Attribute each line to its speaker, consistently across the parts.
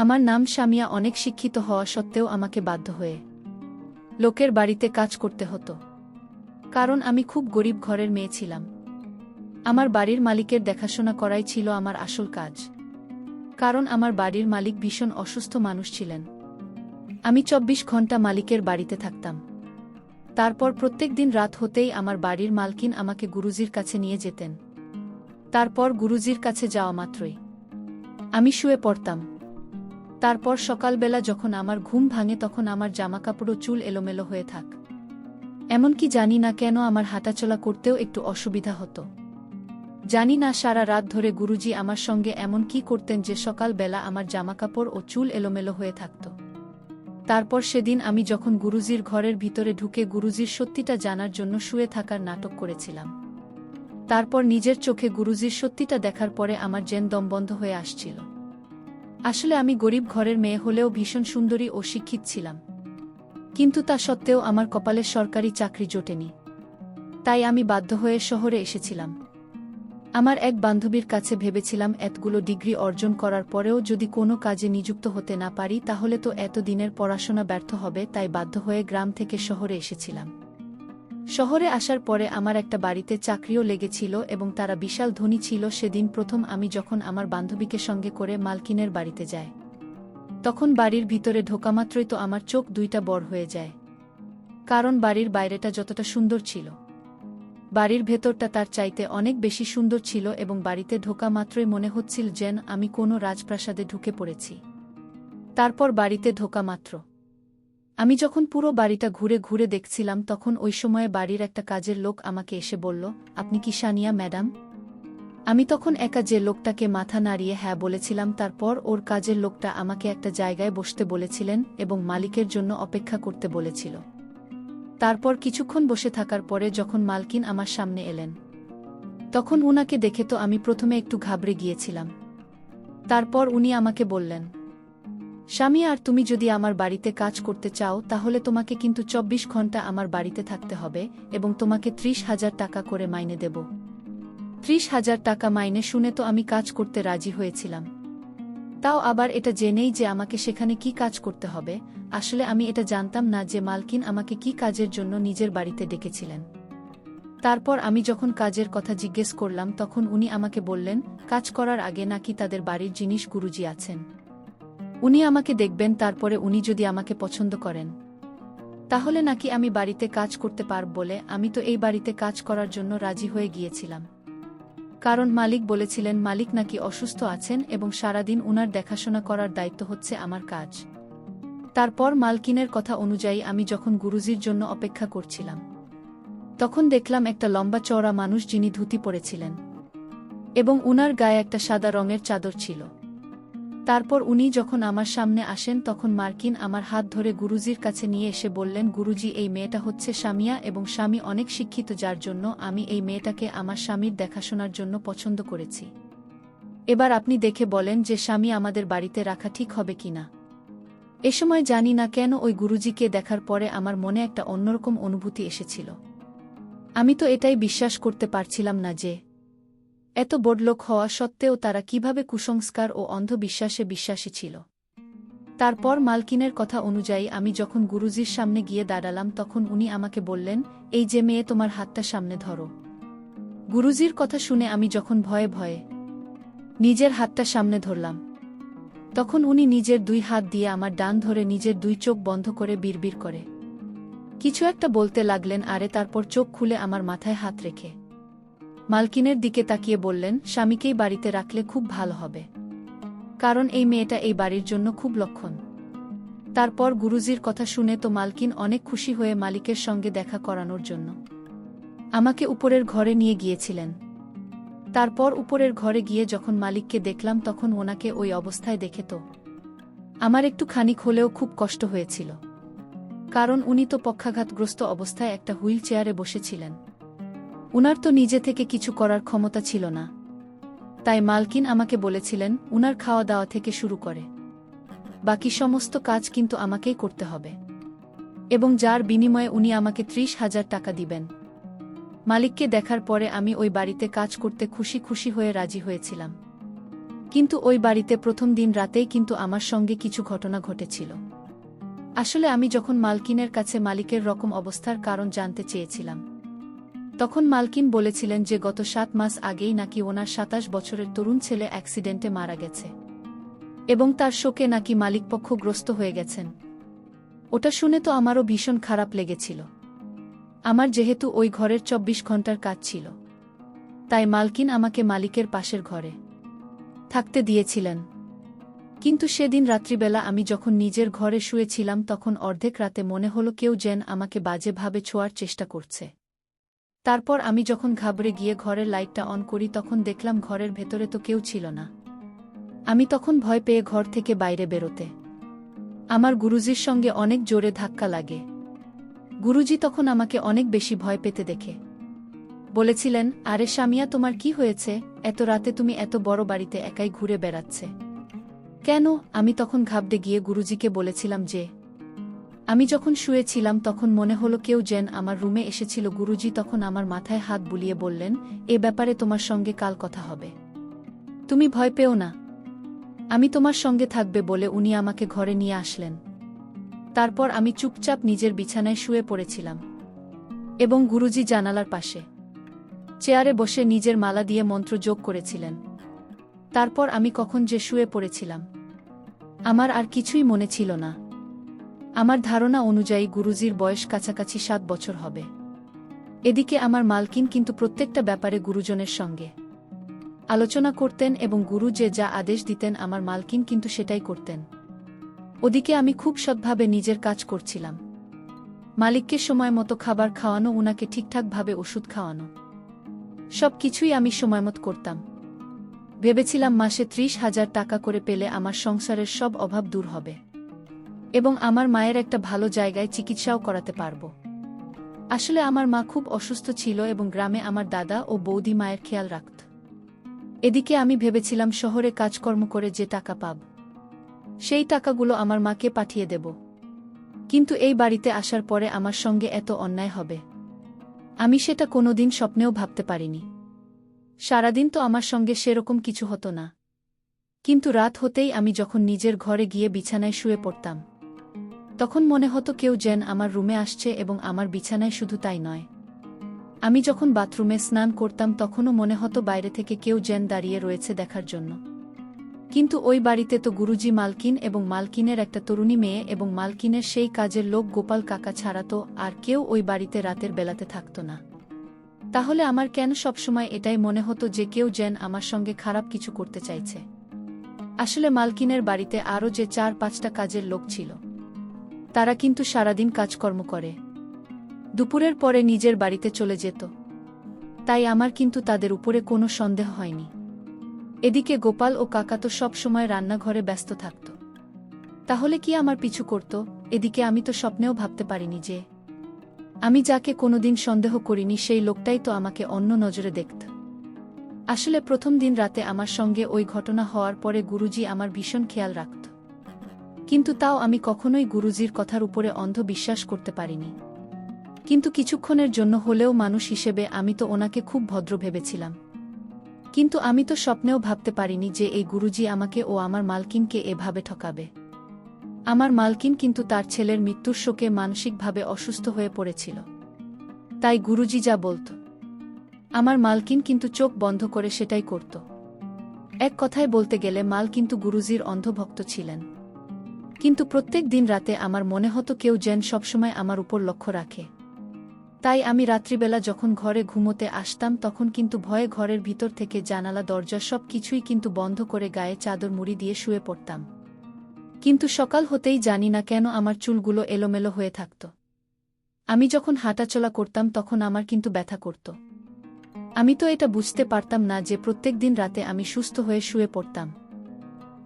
Speaker 1: আমার নাম শামিয়া অনেক শিক্ষিত হওয়া সত্ত্বেও আমাকে বাধ্য হয়ে লোকের বাড়িতে কাজ করতে হতো। কারণ আমি খুব গরিব ঘরের মেয়ে ছিলাম। আমার বাড়ির মালিকের দেখাশোনা করাই ছিল আমার আসল কাজ। কারণ আমার বাড়ির মালিক ভীষণ অসুস্থ মানুষ ছিলেন। আমি চব্বিশ ঘণ্টা মালিকের বাড়িতে থাকতাম। তারপর প্রত্যেক দিন রাত হতেই আমার বাড়ির মালকিন আমাকে গুরুজির কাছে নিয়ে যেতেন। তারপর গুরুজির কাছে যাওয়া মাত্রই। আমি শুয়ে পড়তাম। তারপর সকালবেলা যখন আমার ঘুম ভাঙে তখন আমার জামাকাপড়ও চুল এলোমেলো হয়ে থাক। এমনকি জানি না কেন আমার হাঁটাচলা করতেও একটু অসুবিধা হতো। জানি না সারা রাত ধরে গুরুজি আমার সঙ্গে এমন কি করতেন যে সকালবেলা আমার জামাকাপড় ও চুল এলোমেলো হয়ে থাকত। তারপর সেদিন আমি যখন গুরুজির ঘরের ভিতরে ঢুকে গুরুজির সত্যিটা জানার জন্য শুয়ে থাকার নাটক করেছিলাম। তারপর নিজের চোখে গুরুজির সত্যিটা দেখার পরে আমার জেন দম বন্ধ হয়ে আসছিল। আসলে আমি গরিব ঘরের মেয়ে হলেও ভীষণ সুন্দরী ও শিক্ষিত ছিলাম। কিন্তু তা সত্ত্বেও আমার কপালে সরকারি চাকরি জোটেনি। তাই আমি বাধ্য হয়ে শহরে এসেছিলাম। আমার এক বান্ধবীর কাছে ভেবেছিলাম এতগুলো ডিগ্রি অর্জন করার পরেও যদি কোনো কাজে নিযুক্ত হতে না পারি, তাহলে তো এত দিনের পড়াশোনা ব্যর্থ হবে, তাই বাধ্য হয়ে গ্রাম থেকে শহরে এসেছিলাম। শহরে আসার পরে আমার একটা বাড়িতে চাকরিও লেগেছিল এবং তারা বিশাল ধনী ছিল। সেদিন প্রথম আমি যখন আমার বান্ধবীকে সঙ্গে করে মালকিনের বাড়িতে যাই, তখন বাড়ির ভিতরে ঢোকামাত্রই তো আমার চোখ দুইটা বড় হয়ে যায়, কারণ বাড়ির বাইরেটা যতটা সুন্দর ছিল। বাড়ির ভেতরটা তার চাইতে অনেক বেশি সুন্দর ছিল এবং বাড়িতে ঢোকা মাত্রই মনে হচ্ছিল যেন আমি কোনো রাজপ্রাসাদে ঢুকে পড়েছি। তারপর বাড়িতে ঢোকা মাত্র আমি যখন পুরো বাড়িটা ঘুরে ঘুরে দেখছিলাম, তখন ওই সময়ে বাড়ির একটা কাজের লোক আমাকে এসে বলল, আপনি কি সানিয়া, ম্যাডাম? আমি তখন একা যে লোকটাকে মাথা নাড়িয়ে হ্যাঁ বলেছিলাম, তারপর ওর কাজের লোকটা আমাকে একটা জায়গায় বসতে বলেছিলেন এবং মালিকের জন্য অপেক্ষা করতে বলেছিল। তারপর কিছুক্ষণ বসে থাকার পরে যখন মালকিন আমার সামনে এলেন, তখন উনাকে দেখে তো আমি প্রথমে একটু ঘাবড়ে গিয়েছিলাম। তারপর উনি আমাকে বললেন স্বামী, আর তুমি যদি আমার বাড়িতে কাজ করতে চাও, তাহলে তোমাকে কিন্তু চব্বিশ ঘণ্টা আমার বাড়িতে থাকতে হবে এবং তোমাকে ত্রিশ হাজার টাকা করে মাইনে দেব। ত্রিশ হাজার টাকা মাইনে শুনে তো আমি কাজ করতে রাজি হয়েছিলাম। তাও আবার এটা জেনেই যে আমাকে সেখানে কি কাজ করতে হবে, আসলে আমি এটা জানতাম না যে মালকিন আমাকে কি কাজের জন্য নিজের বাড়িতে ডেকেছিলেন। তারপর আমি যখন কাজের কথা জিজ্ঞেস করলাম, তখন উনি আমাকে বললেন, কাজ করার আগে নাকি তাদের বাড়ির জিনিস গুরুজি আছেন। উনি আমাকে দেখবেন, তারপরে উনি যদি আমাকে পছন্দ করেন। তাহলে নাকি আমি বাড়িতে কাজ করতে পারব বলে আমি তো এই বাড়িতে কাজ করার জন্য রাজি হয়ে গিয়েছিলাম। কারণ মালিক বলেছিলেন, মালিক নাকি অসুস্থ আছেন এবং সারাদিন উনার দেখাশোনা করার দায়িত্ব হচ্ছে আমার কাজ। তারপর মালকিনের কথা অনুযায়ী আমি যখন গুরুজির জন্য অপেক্ষা করছিলাম, তখন দেখলাম একটা লম্বা চওড়া মানুষ যিনি ধুতি পরেছিলেন এবং উনার গায়ে একটা সাদা রঙের চাদর ছিল। তারপর উনি যখন আমার সামনে আসেন তখন মার্কিন আমার হাত ধরে গুরুজির কাছে নিয়ে এসে বললেন, গুরুজি, এই মেয়েটা হচ্ছে স্বামিয়া এবং স্বামী অনেক শিক্ষিত, যার জন্য আমি এই মেয়েটাকে আমার স্বামীর দেখাশোনার জন্য পছন্দ করেছি। এবার আপনি দেখে বলেন যে স্বামী আমাদের বাড়িতে রাখা ঠিক হবে কিনা এ সময় জানি না কেন ওই গুরুজিকে দেখার পরে আমার মনে একটা অন্যরকম অনুভূতি এসেছিল। আমি তো এটাই বিশ্বাস করতে পারছিলাম না যে এত বড়লোক হওয়া সত্ত্বেও তারা কীভাবে কুসংস্কার ও অন্ধবিশ্বাসে বিশ্বাসী ছিল? তারপর মালকিনের কথা অনুযায়ী আমি যখন গুরুজির সামনে গিয়ে দাঁড়ালাম তখন উনি আমাকে বললেন, এই যে মেয়ে, তোমার হাতটা সামনে ধরো। গুরুজির কথা শুনে আমি যখন ভয়ে ভয়ে নিজের হাতটা সামনে ধরলাম, তখন উনি নিজের দুই হাত দিয়ে আমার ডান ধরে নিজের দুই চোখ বন্ধ করে বিড়বিড় করে। কিছু একটা বলতে লাগলেন, আরে তারপর চোখ খুলে আমার মাথায় হাত রেখে। মালকিনের দিকে তাকিয়ে বললেন, স্বামীকেই বাড়িতে রাখলে খুব ভালো হবে। কারণ এই মেয়েটা এই বাড়ির জন্য খুব লক্ষণ। তারপর গুরুজির কথা শুনে তো মালকিন অনেক খুশি হয়ে মালিকের সঙ্গে দেখা করানোর জন্য আমাকে উপরের ঘরে নিয়ে গিয়েছিলেন। তারপর উপরের ঘরে গিয়ে যখন মালিককে দেখলাম তখন ওনাকে ওই অবস্থায় দেখে তো আমার একটু খানিক হলেও খুব কষ্ট হয়েছিল। কারণ উনি তো পক্ষাঘাতগ্রস্ত অবস্থায় একটা হুইল চেয়ারে বসেছিলেন। উনার তো নিজে থেকে কিছু করার ক্ষমতা ছিল না। তাই মালকিন আমাকে বলেছিলেন, উনার খাওয়া দাওয়া থেকে শুরু করে। বাকি সমস্ত কাজ কিন্তু আমাকেই করতে হবে। এবং যার বিনিময়ে উনি আমাকে ত্রিশ হাজার টাকা দিবেন। মালিককে দেখার পরে আমি ওই বাড়িতে কাজ করতে খুশি খুশি হয়ে রাজি হয়েছিলাম। কিন্তু ওই বাড়িতে প্রথম দিন রাতেই কিন্তু আমার সঙ্গে কিছু ঘটনা ঘটেছিল। আসলে আমি যখন মালকিনের কাছে মালিকের রকম অবস্থার কারণ জানতে চেয়েছিলাম তখন মালকিন বলেছিলেন যে গত সাত মাস আগেই নাকি ওনার সাতাশ বছরের তরুণ ছেলে অ্যাক্সিডেন্টে মারা গেছে। এবং তার শোকে নাকি মালিকপক্ষ গ্রস্ত হয়ে গেছেন। ওটা শুনে তো আমারও ভীষণ খারাপ লেগেছিল। আমার যেহেতু ওই ঘরের চব্বিশ ঘণ্টার কাজ ছিল। তাই মালকিন আমাকে মালিকের পাশের ঘরে থাকতে দিয়েছিলেন। কিন্তু সেদিন রাত্রিবেলা আমি যখন নিজের ঘরে শুয়েছিলাম তখন অর্ধেক রাতে মনে হলো কেউ যেন আমাকে বাজেভাবে ছোঁয়ার চেষ্টা করছে। তারপর আমি যখন ঘাবড়ে গিয়ে ঘরের লাইটটা অন করি তখন দেখলাম ঘরের ভেতরে তো কেউ ছিল না। আমি তখন ভয় পেয়ে ঘর থেকে বাইরে বেরোতে। আমার গুরুজির সঙ্গে অনেক জোরে ধাক্কা লাগে। গুরুজি তখন আমাকে অনেক বেশি ভয় পেতে দেখে। বলেছিলেন, আরে সামিয়া, তোমার কি হয়েছে? এত রাতে তুমি এত বড় বাড়িতে একাই ঘুরে বেড়াচ্ছে। কেন? আমি তখন ঘাবড়ে গিয়ে গুরুজিকে বলেছিলাম যে আমি যখন শুয়েছিলাম তখন মনে হলো কেউ যেন আমার রুমে এসেছিল। গুরুজি তখন আমার মাথায় হাত বুলিয়ে বললেন, এ ব্যাপারে তোমার সঙ্গে কাল কথা হবে। তুমি ভয় পেও না। আমি তোমার সঙ্গে থাকবে বলে উনি আমাকে ঘরে নিয়ে আসলেন। তারপর আমি চুপচাপ নিজের বিছানায় শুয়ে পড়েছিলাম এবং গুরুজি জানালার পাশে চেয়ারে বসে নিজের মালা দিয়ে মন্ত্র যোগ করেছিলেন। তারপর আমি কখন যে শুয়ে পড়েছিলাম, আমার আর কিছুই মনে ছিল না। আমার ধারণা অনুযায়ী গুরুজির বয়স কাছাকাছি সাত বছর হবে। এদিকে আমার মালকিন কিন্তু প্রত্যেকটা ব্যাপারে গুরুজনের সঙ্গে। আলোচনা করতেন এবং গুরু যে যা আদেশ দিতেন আমার মালকিন কিন্তু সেটাই করতেন। ওদিকে আমি খুব সৎভাবে নিজের কাজ করছিলাম। মালিককে সময় মতো খাবার খাওয়ানো, উনাকে ঠিকঠাকভাবে ওষুধ খাওয়ানো। সব কিছুই আমি সময়মত করতাম। ভেবেছিলাম মাসে ত্রিশ হাজার টাকা করে পেলে আমার সংসারের সব অভাব দূর হবে। এবং আমার মায়ের একটা ভালো জায়গায় চিকিৎসাও করাতে পারব। আসলে আমার মা খুব অসুস্থ ছিল এবং গ্রামে আমার দাদা ও বৌদি মায়ের খেয়াল রাখত। এদিকে আমি ভেবেছিলাম শহরে কাজকর্ম করে যে টাকা পাব। সেই টাকাগুলো আমার মাকে পাঠিয়ে দেব। কিন্তু এই বাড়িতে আসার পরে আমার সঙ্গে এত অন্যায় হবে। আমি সেটা কোনোদিন স্বপ্নেও ভাবতে পারিনি। সারাদিন তো আমার সঙ্গে সেরকম কিছু হতো না। কিন্তু রাত হতেই আমি যখন নিজের ঘরে গিয়ে বিছানায় শুয়ে পড়তাম তখন মনে হতো কেউ যেন আমার রুমে আসছে এবং আমার বিছানায় শুধু তাই নয়। আমি যখন বাথরুমে স্নান করতাম তখনও মনে হতো বাইরে থেকে কেউ যেন দাঁড়িয়ে রয়েছে দেখার জন্য। কিন্তু ওই বাড়িতে তো গুরুজি মালকিন এবং মালকিনের একটা তরুণী মেয়ে এবং মালকিনের সেই কাজের লোক গোপাল কাকা ছাড়া তো আর কেউ ওই বাড়িতে রাতের বেলাতে থাকত না। তাহলে আমার কেন সবসময় এটাই মনে হতো যে কেউ যেন আমার সঙ্গে খারাপ কিছু করতে চাইছে? আসলে মালকিনের বাড়িতে আরও যে চার পাঁচটা কাজের লোক ছিল। তারা কিন্তু সারাদিন কাজকর্ম করে। দুপুরের পরে নিজের বাড়িতে চলে যেত। তাই আমার কিন্তু তাদের উপরে কোনো সন্দেহ হয়নি। এদিকে গোপাল ও কাকা তো সব সময় রান্নাঘরে ব্যস্ত থাকত। তাহলে কি আমার পিছু করত? এদিকে আমি তো স্বপ্নেও ভাবতে পারিনি যে আমি যাকে কোনোদিন সন্দেহ করিনি, সেই লোকটাই তো আমাকে অন্য নজরে দেখত। আসলে প্রথম দিন রাতে আমার সঙ্গে ওই ঘটনা হওয়ার পরে গুরুজি আমার ভীষণ খেয়াল রাখত। কিন্তু তাও আমি কখনোই গুরুজির কথার উপরে অন্ধ বিশ্বাস করতে পারিনি। কিন্তু কিছুক্ষণের জন্য হলেও মানুষ হিসেবে আমি তো ওনাকে খুব ভদ্র ভেবেছিলাম। কিন্তু আমি তো স্বপ্নেও ভাবতে পারিনি যে এই গুরুজি আমাকে ও আমার মালকিনকে এভাবে ঠকাবে। আমার মালকিন কিন্তু তার ছেলের মৃত্যুর শোকে মানসিকভাবে অসুস্থ হয়ে পড়েছিল। তাই গুরুজি যা বলত। আমার মালকিন কিন্তু চোখ বন্ধ করে সেটাই করত। এক কথায় বলতে গেলে মাল কিন্তু গুরুজির অন্ধভক্ত ছিলেন। কিন্তু প্রত্যেক দিন রাতে আমার মনে হতো কেউ যেন সবসময় আমার উপর লক্ষ্য রাখে। তাই আমি রাত্রিবেলা যখন ঘরে ঘুমোতে আসতাম তখন কিন্তু ভয়ে ঘরের ভিতর থেকে জানালা, দরজা সব কিছুই কিন্তু বন্ধ করে গায়ে চাদর মুড়ি দিয়ে শুয়ে পড়তাম। কিন্তু সকাল হতেই জানি না কেন আমার চুলগুলো এলোমেলো হয়ে থাকত। আমি যখন হাঁটাচলা করতাম তখন আমার কিন্তু ব্যথা করত। আমি তো এটা বুঝতে পারতাম না যে প্রত্যেক দিন রাতে আমি সুস্থ হয়ে শুয়ে পড়তাম।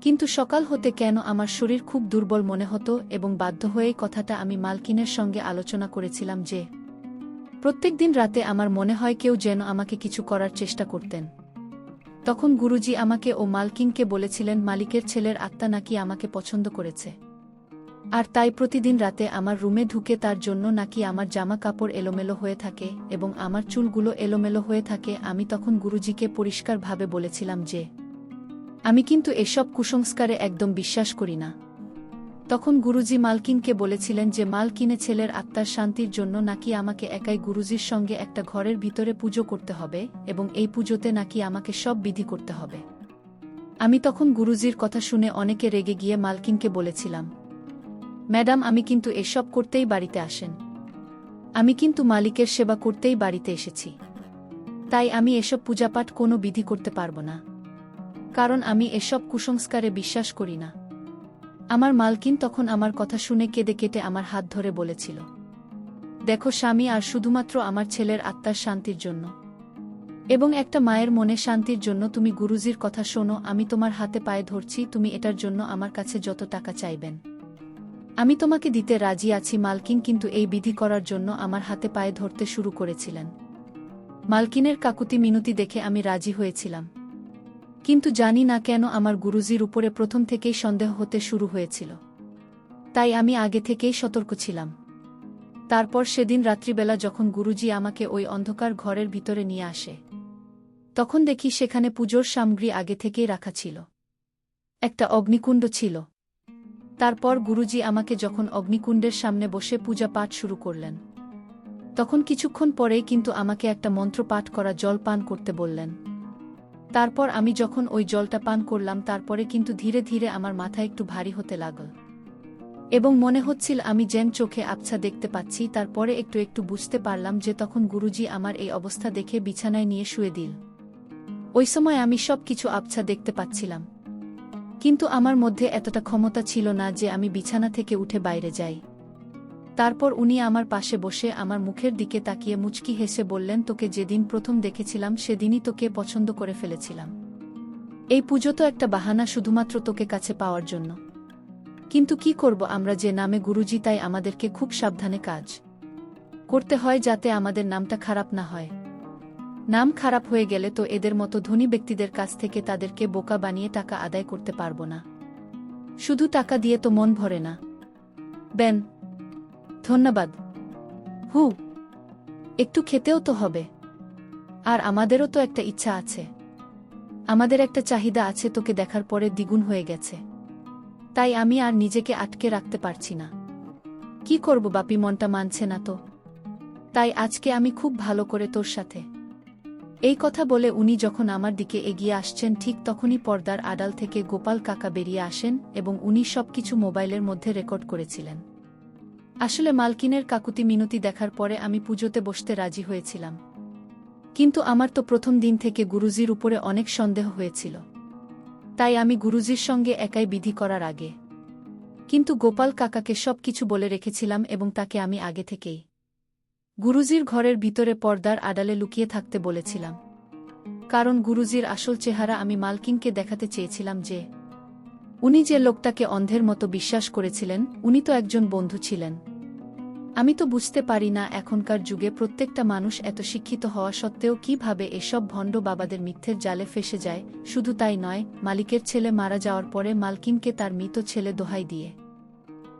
Speaker 1: কিন্তু সকাল হতে কেন আমার শরীর খুব দুর্বল মনে হতো এবং বাধ্য হয়েই কথাটা আমি মালকিনের সঙ্গে আলোচনা করেছিলাম যে, প্রত্যেক দিন রাতে আমার মনে হয় কেউ যেন আমাকে কিছু করার চেষ্টা করতেন। তখন গুরুজি আমাকে ও মালকিনকে বলেছিলেন, মালিকের ছেলের আত্মা নাকি আমাকে পছন্দ করেছে। আর তাই প্রতিদিন রাতে আমার রুমে ঢুকে তার জন্য নাকি আমার জামা কাপড় এলোমেলো হয়ে থাকে এবং আমার চুলগুলো এলোমেলো হয়ে থাকে, আমি তখন গুরুজিকে পরিষ্কারভাবে বলেছিলাম যে আমি কিন্তু এসব কুসংস্কারে একদম বিশ্বাস করি না। তখন গুরুজি মালকিনকে বলেছিলেন যে মালকিনে ছেলের আত্মার শান্তির জন্য নাকি আমাকে একাই গুরুজির সঙ্গে একটা ঘরের ভিতরে পুজো করতে হবে এবং এই পুজোতে নাকি আমাকে সব বিধি করতে হবে। আমি তখন গুরুজির কথা শুনে অনেকে রেগে গিয়ে মালকিনকে বলেছিলাম, ম্যাডাম, আমি কিন্তু এসব করতেই বাড়িতে আসেন। আমি কিন্তু মালিকের সেবা করতেই বাড়িতে এসেছি। তাই আমি এসব পূজাপাঠ কোনো বিধি করতে পারব না। কারণ আমি এসব কুসংস্কারে বিশ্বাস করি না। আমার মালকিন তখন আমার কথা শুনে কেঁদে কেটে আমার হাত ধরে বলেছিল, দেখো স্বামী, আর শুধুমাত্র আমার ছেলের আত্মার শান্তির জন্য। এবং একটা মায়ের মনে শান্তির জন্য তুমি গুরুজির কথা শোনো, আমি তোমার হাতে পায়ে ধরছি, তুমি এটার জন্য আমার কাছে যত টাকা চাইবেন। আমি তোমাকে দিতে রাজি আছি, মালকিন কিন্তু এই বিধি করার জন্য আমার হাতে পায়ে ধরতে শুরু করেছিলেন। মালকিনের কাকুতি মিনতি দেখে আমি রাজি হয়েছিলাম। কিন্তু জানি না কেন আমার গুরুজির উপরে প্রথম থেকেই সন্দেহ হতে শুরু হয়েছিল। তাই আমি আগে থেকেই সতর্ক ছিলাম। তারপর সেদিন রাত্রিবেলা যখন গুরুজি আমাকে ওই অন্ধকার ঘরের ভিতরে নিয়ে আসে, তখন দেখি সেখানে পুজোর সামগ্রী আগে থেকেই রাখা ছিল। একটা অগ্নিকুণ্ড ছিল। তারপর গুরুজি আমাকে যখন অগ্নিকুণ্ডের সামনে বসে পূজা পাঠ শুরু করলেন, তখন কিছুক্ষণ পরেই কিন্তু আমাকে একটা মন্ত্র পাঠ করা জল পান করতে বললেন। তারপর আমি যখন ওই জলটা পান করলাম, তারপরে কিন্তু ধীরে ধীরে আমার মাথা একটু ভারী হতে লাগল। এবং মনে হচ্ছিল আমি যেন চোখে আবছা দেখতে পাচ্ছি, তারপরে একটু একটু বুঝতে পারলাম যে তখন গুরুজি আমার এই অবস্থা দেখে বিছানায় নিয়ে শুয়ে দিল। ওই সময় আমি সব কিছু আবছা দেখতে পাচ্ছিলাম। কিন্তু আমার মধ্যে এতটা ক্ষমতা ছিল না যে আমি বিছানা থেকে উঠে বাইরে যাই। তারপর উনি আমার পাশে বসে আমার মুখের দিকে তাকিয়ে মুচকি হেসে বললেন, তোকে যেদিন প্রথম দেখেছিলাম, সেদিনই তোকে পছন্দ করে ফেলেছিলাম। এই পুজো তো একটা বাহানা শুধুমাত্র তোকে কাছে পাওয়ার জন্য। কিন্তু কি করব আমরা যে নামে গুরুজি, তাই আমাদেরকে খুব সাবধানে কাজ করতে হয় যাতে আমাদের নামটা খারাপ না হয়। নাম খারাপ হয়ে গেলে তো এদের মতো ধনী ব্যক্তিদের কাছ থেকে তাদেরকে বোকা বানিয়ে টাকা আদায় করতে পারব না। শুধু টাকা দিয়ে তো মন ভরে না। বেন ধন্যবাদ। হু, একটু খেতেও তো হবে। আর আমাদেরও তো একটা ইচ্ছা আছে। আমাদের একটা চাহিদা আছে তোকে দেখার পরে দ্বিগুণ হয়ে গেছে। তাই আমি আর নিজেকে আটকে রাখতে পারছি না। কি করব বাপি, মনটা মানছে না তো। তাই আজকে আমি খুব ভালো করে তোর সাথে। এই কথা বলে উনি যখন আমার দিকে এগিয়ে আসছেন, ঠিক তখনই পর্দার আড়াল থেকে গোপাল কাকা বেরিয়ে আসেন এবং উনি সবকিছু মোবাইলের মধ্যে রেকর্ড করেছিলেন। আসলে মালকিনের কাকুতি মিনতি দেখার পরে আমি পুজোতে বসতে রাজি হয়েছিলাম। কিন্তু আমার তো প্রথম দিন থেকে গুরুজির উপরে অনেক সন্দেহ হয়েছিল। তাই আমি গুরুজির সঙ্গে একাই বিধি করার আগে। কিন্তু গোপাল কাকাকে সব কিছু বলে রেখেছিলাম এবং তাকে আমি আগে থেকেই। গুরুজির ঘরের ভিতরে পর্দার আড়ালে লুকিয়ে থাকতে বলেছিলাম। কারণ গুরুজির আসল চেহারা আমি মালকিনকে দেখাতে চেয়েছিলাম যে উনি যে লোকটাকে অন্ধের মতো বিশ্বাস করেছিলেন, উনি তো একজন বন্ধু ছিলেন। আমি তো বুঝতে পারি না এখনকার যুগে প্রত্যেকটা মানুষ এত শিক্ষিত হওয়া সত্ত্বেও কীভাবে এসব ভণ্ড বাবাদের মিথ্যের জালে ফেসে যায়, শুধু তাই নয়, মালিকের ছেলে মারা যাওয়ার পরে মালকিনকে তার মৃত ছেলে দোহাই দিয়ে।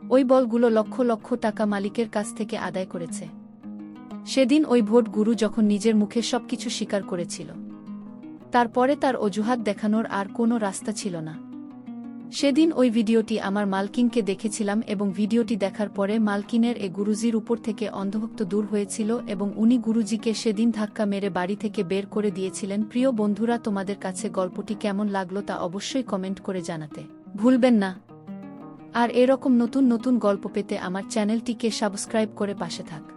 Speaker 1: ওই বলগুলো লক্ষ লক্ষ টাকা মালিকের কাছ থেকে আদায় করেছে। সেদিন ওই ভোট গুরু যখন নিজের মুখে সবকিছু স্বীকার করেছিল। তারপরে তার অজুহাত দেখানোর আর কোনো রাস্তা ছিল না। সেদিন ওই ভিডিওটি আমার মালকিনকে দেখেছিলাম এবং ভিডিওটি দেখার পরে মালকিনের এ গুরুজির উপর থেকে অন্ধভক্ত দূর হয়েছিল এবং উনি গুরুজিকে সেদিন ধাক্কা মেরে বাড়ি থেকে বের করে দিয়েছিলেন, প্রিয় বন্ধুরা, তোমাদের কাছে গল্পটি কেমন লাগল তা অবশ্যই কমেন্ট করে জানাতে ভুলবেন না। আর এরকম নতুন নতুন গল্প পেতে আমার চ্যানেলটিকে সাবস্ক্রাইব করে পাশে থাক।